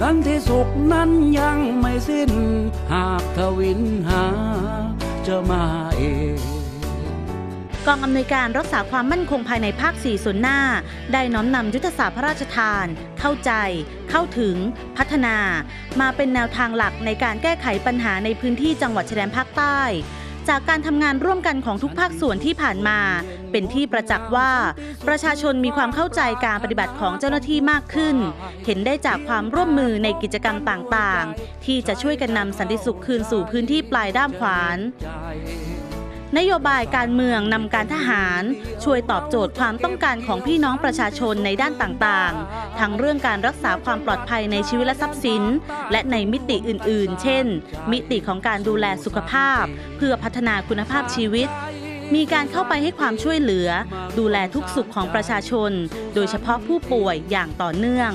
สันติสุขนั้นยังไม่สิ้น หากทวินหาจะมาเองกองอำนวยการรักษาความมั่นคงภายในภาค 4 ส่วนหน้า ได้น้อมนำยุทธศาสตร์พระราชทาน เข้าใจ เข้าถึง พัฒนา มาเป็นแนวทางหลักในการแก้ไขปัญหาในพื้นที่จังหวัดชายแดนภาคใต้ จากการทำงานร่วมกันของทุกภาคส่วนที่ผ่านมา เป็นที่ประจักษ์ว่า ประชาชนมีความเข้าใจการปฏิบัติของเจ้าหน้าที่มากขึ้น เห็นได้จากความร่วมมือในกิจกรรมต่างๆ ที่จะช่วยกันนำสันติสุขคืนสู่พื้นที่ปลายด้ามขวาน นโยบายการเมืองนำการทหาร ช่วยตอบโจทย์ความต้องการของพี่น้องประชาชนในด้านต่างๆ ทั้งเรื่องการรักษาความปลอดภัยในชีวิตและทรัพย์สิน และในมิติอื่นๆ เช่น มิติของการดูแลสุขภาพ เพื่อพัฒนาคุณภาพชีวิต มีการเข้าไปให้ความช่วยเหลือ ดูแลทุกสุขของประชาชน โดยเฉพาะผู้ป่วยอย่างต่อเนื่อง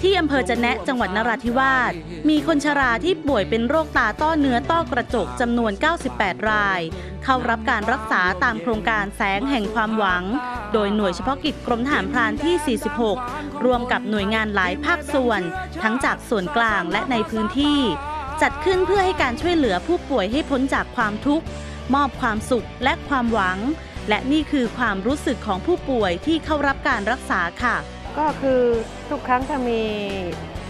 ที่อำเภอจะแนะจังหวัดนราธิวาสมีคนชราที่ป่วยเป็นโรคตาต้อเนื้อต้อกระจกจำนวน 98 ราย เข้ารับการรักษาตามโครงการแสงแห่งความหวัง โดยหน่วยเฉพาะกิจกรมทหารพรานที่ 46 รวมกับหน่วยงานหลายภาคส่วน ทั้งจากส่วนกลางและในพื้นที่ จัดขึ้นเพื่อให้การช่วยเหลือผู้ป่วยให้พ้นจากความทุกข์ มอบความสุขและความหวัง และนี่คือความรู้สึกของผู้ป่วยที่เข้ารับการรักษาค่ะ ก็คือทุกครั้งถ้ามี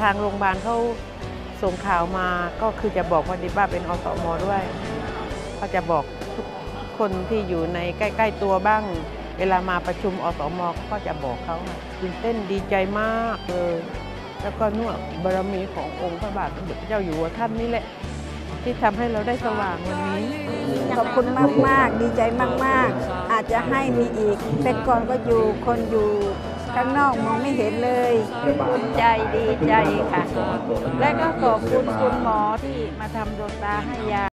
ทางโรงพยาบาลเขาส่งข่าวมาก็คือจะบอกว่าดิบ้าเป็นอสมด้วยเขาจะบอกทุกคนที่อยู่ในใกล้ ๆ ตัวบ้าง เวลามาประชุมอสมก็จะบอกเขาตื่นเต้นดีใจมากเลยแล้วก็นวดบารมีขององค์พระบาทสมเด็จพระเจ้าอยู่หัวท่านนี่แหละ ที่ทำให้เราได้สว่างวันนี้ ขอบคุณมากมากๆดีใจมาก ๆ อาจจะให้มีอีกแต่ก่อนก็อยู่คนอยู่ ข้างนอกมองไม่เห็นเลยภูมิใจดีใจค่ะ และก็ขอบคุณคุณหมอที่มาทำดวงตาให้ยา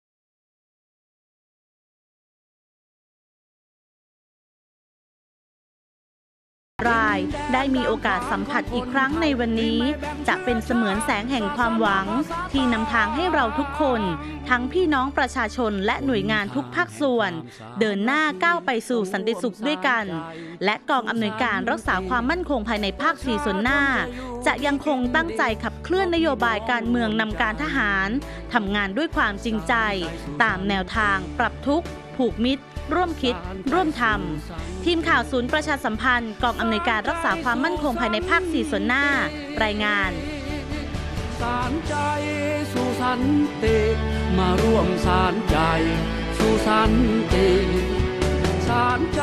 รายได้มีโอกาสสัมผัสอีกครั้งในวันนี้ จะเป็นเสมือนแสงแห่งความหวัง ที่นำทางให้เราทุกคน ทั้งพี่น้องประชาชนและหน่วยงานทุกภาคส่วน เดินหน้าก้าวไปสู่สันติสุขด้วยกัน และกองอำนวยการรักษาความมั่นคงภายในภาคสี่ส่วนหน้า จะยังคงตั้งใจขับเคลื่อนนโยบายการเมืองนำการทหารทำงานด้วยความจริงใจ ตามแนวทางปรับทุกข์ผูกมิตร ร่วมคิด ร่วมทำทีมข่าวศูนย์ประชาสัมพันธ์กองอำนวยการรักษาความมั่นคงภายในภาค 4 ส่วนหน้า รายงานสารใจสู่สันติมาร่วมสารใจสู่สันติสารใจ